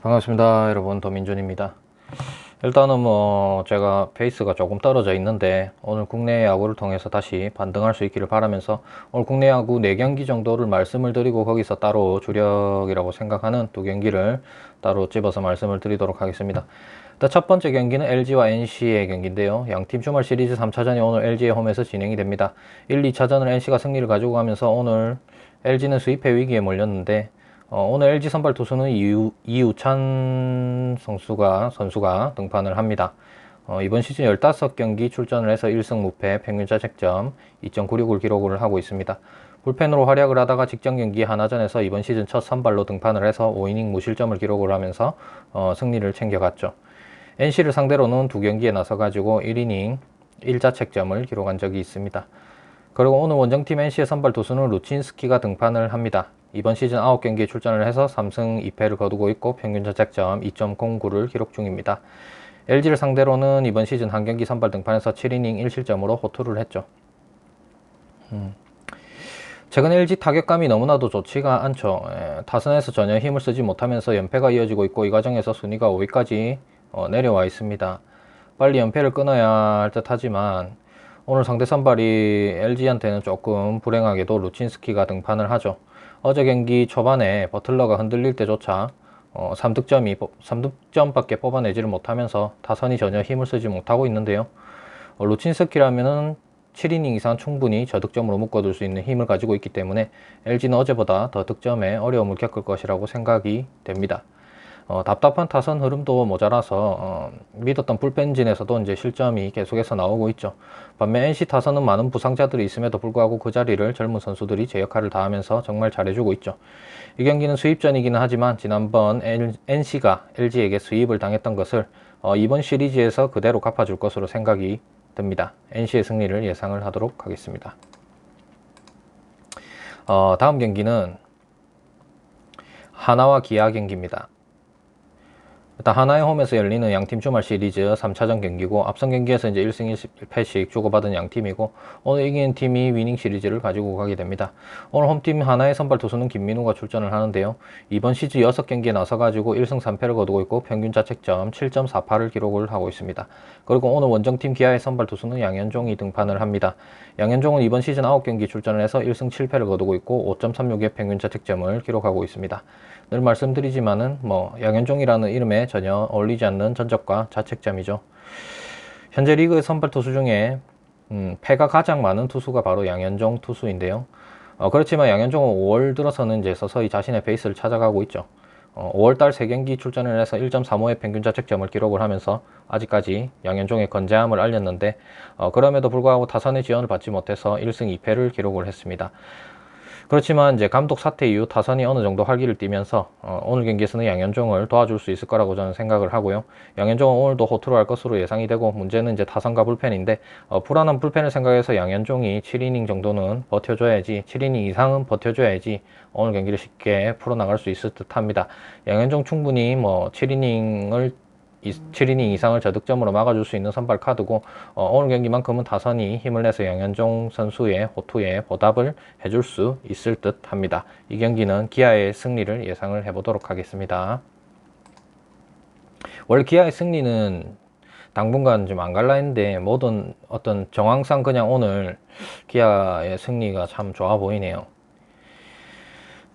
반갑습니다 여러분. 도민준입니다. 일단은 뭐 제가 페이스가 조금 떨어져 있는데 오늘 국내 야구를 통해서 다시 반등할 수 있기를 바라면서 오늘 국내 야구 4경기 정도를 말씀을 드리고 거기서 따로 주력이라고 생각하는 두 경기를 따로 집어서 말씀을 드리도록 하겠습니다. 첫 번째 경기는 LG와 NC의 경기인데요. 양팀 주말 시리즈 3차전이 오늘 LG의 홈에서 진행이 됩니다. 1, 2차전을 NC가 승리를 가지고 가면서 오늘 LG는 수입회 위기에 몰렸는데 어, 오늘 LG 선발 투수는 이우, 이우찬 선수가, 선수가 등판을 합니다. 어, 이번 시즌 15경기 출전을 해서 1승 무패, 평균 자책점 2.96을 기록을 하고 있습니다. 불펜으로 활약을 하다가 직전 경기 하나전에서 이번 시즌 첫 선발로 등판을 해서 5이닝 무실점을 기록을 하면서 어, 승리를 챙겨갔죠. NC를 상대로는 두 경기에 나서가지고 1이닝 1자책점을 기록한 적이 있습니다. 그리고 오늘 원정팀 NC의 선발 투수는 루친스키가 등판을 합니다. 이번 시즌 9경기에 출전을 해서 3승 2패를 거두고 있고 평균 자책점 2.09를 기록 중입니다. LG를 상대로는 이번 시즌 한 경기 선발 등판에서 7이닝 1실점으로 호투를 했죠. 음. 최근 LG 타격감이 너무나도 좋지가 않죠. 에, 타선에서 전혀 힘을 쓰지 못하면서 연패가 이어지고 있고 이 과정에서 순위가 5위까지 어, 내려와 있습니다. 빨리 연패를 끊어야 할 듯 하지만 오늘 상대 선발이 LG한테는 조금 불행하게도 루친스키가 등판을 하죠. 어제 경기 초반에 버틀러가 흔들릴 때조차 어, 3득점이 3득점밖에 뽑아내지를 못하면서 타선이 전혀 힘을 쓰지 못하고 있는데요. 어, 루친스키라면은 7이닝 이상 충분히 저득점으로 묶어둘 수 있는 힘을 가지고 있기 때문에 LG는 어제보다 더 득점에 어려움을 겪을 것이라고 생각이 됩니다. 어, 답답한 타선 흐름도 모자라서 어, 믿었던 불펜진에서도 이제 실점이 계속해서 나오고 있죠. 반면 NC 타선은 많은 부상자들이 있음에도 불구하고 그 자리를 젊은 선수들이 제 역할을 다하면서 정말 잘해주고 있죠. 이 경기는 수입전이기는 하지만 지난번 NC가 LG에게 수입을 당했던 것을 어, 이번 시리즈에서 그대로 갚아줄 것으로 생각이 듭니다. NC의 승리를 예상을 하도록 하겠습니다. 어, 다음 경기는 하나와 기아 경기입니다. 일단 하나의 홈에서 열리는 양팀 주말 시리즈 3차전 경기고 앞선 경기에서 이제 1승 1패씩 주고받은 양팀이고 오늘 이기는 팀이 위닝 시리즈를 가지고 가게 됩니다. 오늘 홈팀 하나의 선발 투수는 김민우가 출전을 하는데요. 이번 시즌 6경기에 나서 가지고 1승 3패를 거두고 있고 평균 자책점 7.48을 기록을 하고 있습니다. 그리고 오늘 원정팀 기아의 선발 투수는 양현종이 등판을 합니다. 양현종은 이번 시즌 9경기 출전을 해서 1승 7패를 거두고 있고 5.36의 평균 자책점을 기록하고 있습니다. 늘 말씀드리지만은 뭐 양현종이라는 이름에 전혀 어울리지 않는 전적과 자책점이죠. 현재 리그의 선발 투수 중에 음, 패가 가장 많은 투수가 바로 양현종 투수인데요. 어, 그렇지만 양현종은 5월 들어서는 이제 서서히 자신의 베이스를 찾아가고 있죠. 어, 5월달 3경기 출전을 해서 1.35의 평균 자책점을 기록을 하면서 아직까지 양현종의 건재함을 알렸는데 어, 그럼에도 불구하고 타선의 지원을 받지 못해서 1승 2패를 기록을 했습니다. 그렇지만 이제 감독 사퇴 이후 타선이 어느 정도 활기를 띠면서 어, 오늘 경기에서는 양현종을 도와줄 수 있을 거라고 저는 생각을 하고요. 양현종은 오늘도 호투를 할 것으로 예상이 되고 문제는 이제 타선과 불펜인데 어, 불안한 불펜을 생각해서 양현종이 7이닝 정도는 버텨줘야지 7이닝 이상은 버텨줘야지 오늘 경기를 쉽게 풀어나갈 수 있을 듯 합니다. 양현종 충분히 뭐 7이닝을 7이닝 이상을 저득점으로 막아줄 수 있는 선발 카드고 어, 오늘 경기만큼은 타선이 힘을 내서 양현종 선수의 호투에 보답을 해줄 수 있을 듯 합니다. 이 경기는 기아의 승리를 예상을 해보도록 하겠습니다. 원래 기아의 승리는 당분간 좀 안 갈라 했는데 모든 어떤 정황상 그냥 오늘 기아의 승리가 참 좋아 보이네요.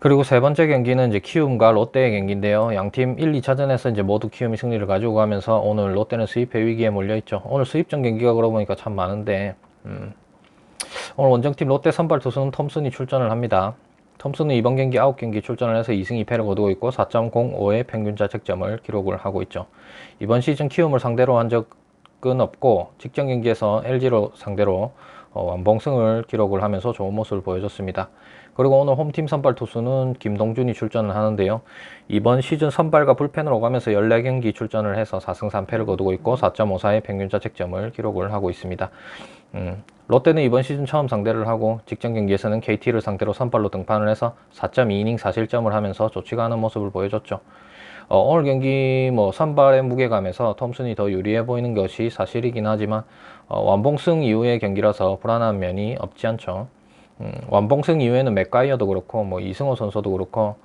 그리고 세 번째 경기는 이제 키움과 롯데의 경기인데요. 양팀 1, 2차전에서 이제 모두 키움이 승리를 가지고 가면서 오늘 롯데는 수입회 위기에 몰려 있죠. 오늘 수입전 경기가 그러고 보니까 참 많은데 음. 오늘 원정팀 롯데 선발 투수는 톰슨이 출전을 합니다. 톰슨은 이번 경기 9경기 출전을 해서 2승 2패를 거두고 있고 4.05의 평균 자책점을 기록을 하고 있죠. 이번 시즌 키움을 상대로 한 적은 없고 직전 경기에서 LG로 상대로 어, 완봉승을 기록을 하면서 좋은 모습을 보여줬습니다. 그리고 오늘 홈팀 선발 투수는 김동준이 출전을 하는데요. 이번 시즌 선발과 불펜으로 가면서 14경기 출전을 해서 4승 3패를 거두고 있고 4.54의 평균 자책점을 기록을 하고 있습니다. 음, 롯데는 이번 시즌 처음 상대를 하고 직전 경기에서는 KT를 상대로 선발로 등판을 해서 4.2이닝 4실점을 하면서 좋지가 않은 모습을 보여줬죠. 어, 오늘 경기 뭐 선발의 무게감에서 톰슨이 더 유리해 보이는 것이 사실이긴 하지만 어, 완봉승 이후의 경기라서 불안한 면이 없지 않죠. 음, 완봉승 이후에는 맥가이어도 그렇고 뭐 이승호 선수도 그렇고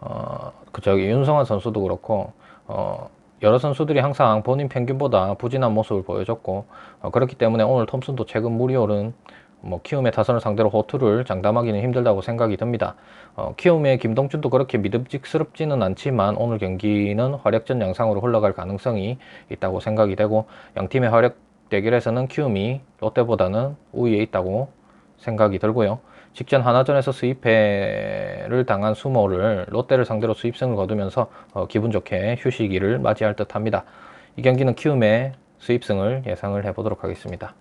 어, 그 저기 윤성환 선수도 그렇고 어, 여러 선수들이 항상 본인 평균보다 부진한 모습을 보여줬고 어, 그렇기 때문에 오늘 톰슨도 최근 무리오른 뭐 키움의 타선을 상대로 호투를 장담하기는 힘들다고 생각이 듭니다. 어, 키움의 김동준도 그렇게 믿음직스럽지는 않지만 오늘 경기는 활약전 양상으로 흘러갈 가능성이 있다고 생각이 되고 양 팀의 활약 대결에서는 키움이 롯데보다는 우위에 있다고 생각이 들고요. 직전 하나전에서 수입회를 당한 수모를 롯데를 상대로 수입승을 거두면서 어, 기분 좋게 휴식기를 맞이할 듯합니다. 이 경기는 키움의 수입승을 예상을 해보도록 하겠습니다.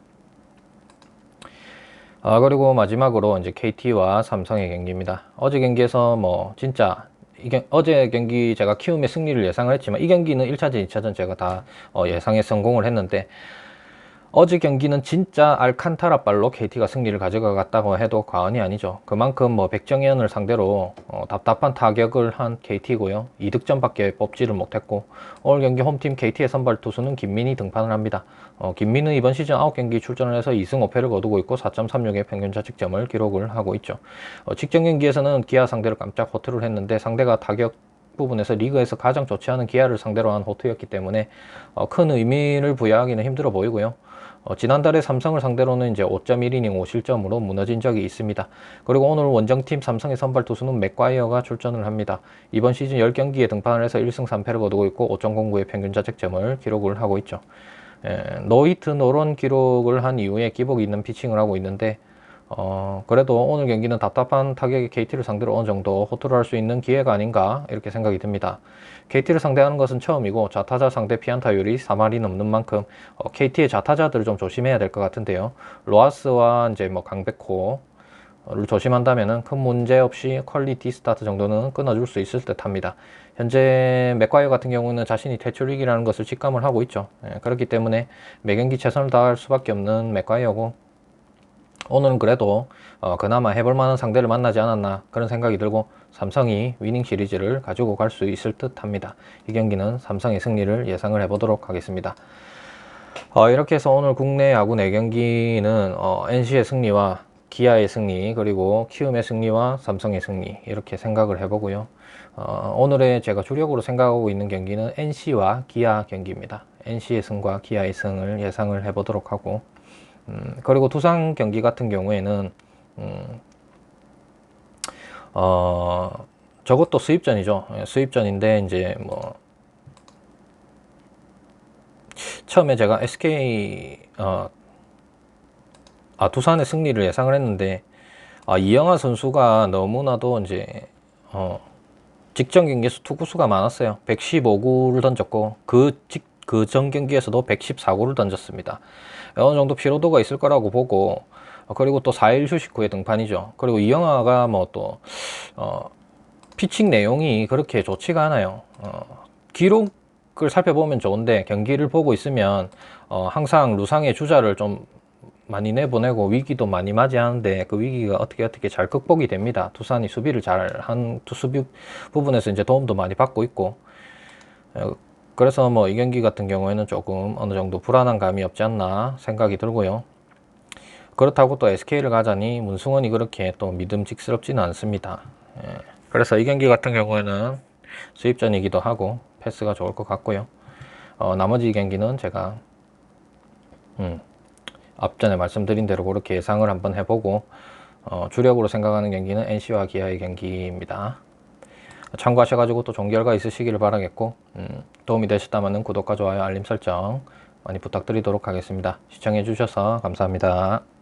아, 그리고 마지막으로 이제 KT와 삼성의 경기입니다. 어제 경기에서 뭐 진짜 이게 어제 경기 제가 키움의 승리를 예상을 했지만 이 경기는 1차전, 2차전 제가 다 어, 예상에 성공을 했는데 어제 경기는 진짜 알칸타라 발로 KT가 승리를 가져갔다고 해도 과언이 아니죠. 그만큼 뭐 백정현을 상대로 어, 답답한 타격을 한 KT고요. 2득점밖에 뽑지를 못했고 오늘 경기 홈팀 KT의 선발 투수는 김민희 등판을 합니다. 어, 김민은 이번 시즌 9경기 출전을 해서 2승 5패를 거두고 있고 4.36의 평균 자책점을 기록을 하고 있죠. 어, 직전 경기에서는 기아 상대로 깜짝 호투를 했는데 상대가 타격 부분에서 리그에서 가장 좋지 않은 기아를 상대로 한 호투였기 때문에 어, 큰 의미를 부여하기는 힘들어 보이고요. 어, 지난달에 삼성을 상대로는 이제 5.1이닝 5실점으로 무너진 적이 있습니다. 그리고 오늘 원정팀 삼성의 선발 투수는 맥과이어가 출전을 합니다. 이번 시즌 10경기에 등판을 해서 1승 3패를 거두고 있고 5.09의 평균 자책점을 기록을 하고 있죠. 예, 노히트 노런 기록을 한 이후에 기복이 있는 피칭을 하고 있는데 어, 그래도 오늘 경기는 답답한 타격의 KT를 상대로 어느 정도 호투를 할 수 있는 기회가 아닌가 이렇게 생각이 듭니다. KT를 상대하는 것은 처음이고 좌타자 상대 피안타율이 3할이 넘는 만큼 어, KT의 좌타자들을 좀 조심해야 될 것 같은데요. 로하스와 이제 뭐 강백호 를 조심한다면 큰 문제 없이 퀄리티 스타트 정도는 끊어줄 수 있을 듯 합니다. 현재 맥과이어 같은 경우는 자신이 퇴출 위기라는 것을 직감을 하고 있죠. 예, 그렇기 때문에 매 경기 최선을 다할 수밖에 없는 맥과이어고 오늘은 그래도 어, 그나마 해볼 만한 상대를 만나지 않았나 그런 생각이 들고 삼성이 위닝 시리즈를 가지고 갈 수 있을 듯 합니다. 이 경기는 삼성의 승리를 예상을 해보도록 하겠습니다. 어, 이렇게 해서 오늘 국내 야구 4경기는 어, NC의 승리와 기아의 승리 그리고 키움의 승리와 삼성의 승리 이렇게 생각을 해보고요. 어, 오늘의 제가 주력으로 생각하고 있는 경기는 NC와 기아 경기입니다. NC의 승과 기아의 승을 예상을 해보도록 하고 음, 그리고 두산 경기 같은 경우에는 음, 어, 저것도 수입전이죠. 예, 수입전인데 이제 뭐 처음에 제가 SK 어, 아 두산의 승리를 예상을 했는데 아, 이영하 선수가 너무나도 이제 어, 직전 경기에서 투구수가 많았어요. 115구를 던졌고 그 직, 그전 경기에서도 114구를 던졌습니다. 어느 정도 피로도가 있을 거라고 보고 어, 그리고 또 4일 휴식 후에 등판이죠. 그리고 이영하가 뭐또 어, 피칭 내용이 그렇게 좋지가 않아요. 어, 기록을 살펴보면 좋은데 경기를 보고 있으면 어, 항상 루상의 주자를 좀 많이 내보내고 위기도 많이 맞이하는데 그 위기가 어떻게 어떻게 잘 극복이 됩니다. 두산이 수비를 잘한 수비 부분에서 이제 도움도 많이 받고 있고 어, 그래서 뭐 이 경기 같은 경우에는 조금 어느 정도 불안한 감이 없지 않나 생각이 들고요. 그렇다고 또 SK를 가자니 문승원이 그렇게 또 믿음직스럽지는 않습니다. 예. 그래서 이 경기 같은 경우에는 수입전이기도 하고 패스가 좋을 것 같고요. 어, 나머지 경기는 제가 음, 앞전에 말씀드린 대로 그렇게 예상을 한번 해보고 어, 주력으로 생각하는 경기는 NC와 기아의 경기입니다. 참고하셔가지고 또 좋은 결과 있으시기를 바라겠고 음, 도움이 되셨다면 구독과 좋아요 알림 설정 많이 부탁드리도록 하겠습니다. 시청해 주셔서 감사합니다.